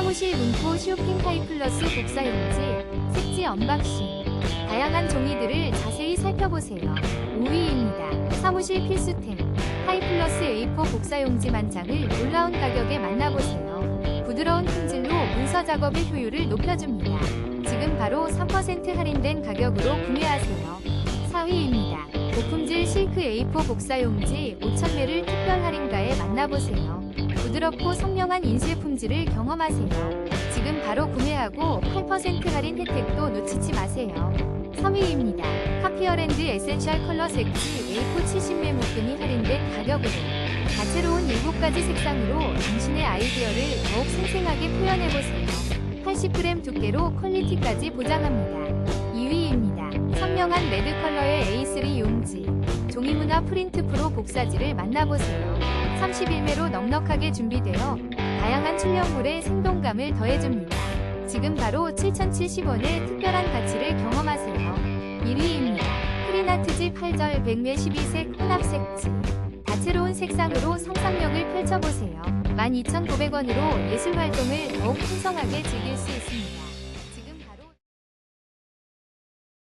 사무실 문구 쇼핑 하이플러스 복사용지, 색지 언박싱. 다양한 종이들을 자세히 살펴보세요. 5위입니다. 사무실 필수템. 하이플러스 A4 복사용지 만장을 놀라운 가격에 만나보세요. 부드러운 품질로 문서 작업의 효율을 높여줍니다. 지금 바로 3% 할인된 가격으로 구매하세요. 4위입니다. 고품질 실크 A4 복사용지 5,000매를 특별 할인가에 만나보세요. 부드럽고 선명한 인쇄 품질을 경험하세요. 지금 바로 구매하고 8% 할인 혜택도 놓치지 마세요. 3위입니다. 카피어랜드 에센셜 컬러 색지 A4 70매 묶음이 할인된 가격으로 다채로운 7가지 색상으로 당신의 아이디어를 더욱 생생하게 표현해보세요. 80g 두께로 퀄리티까지 보장합니다. 2위입니다. 선명한 레드 컬러의 A3 용지. 종이문화 프린트 프로 복사지를 만나보세요. 31매로 넉넉하게 준비되어 다양한 출력물에 생동감을 더해줍니다. 지금 바로 7,070원의 특별한 가치를 경험하세요. 1위입니다. 프리나트지 8절 100매 12색 혼합색지. 다채로운 색상으로 상상력을 펼쳐보세요. 12,900원으로 예술 활동을 더욱 풍성하게 즐길 수 있습니다.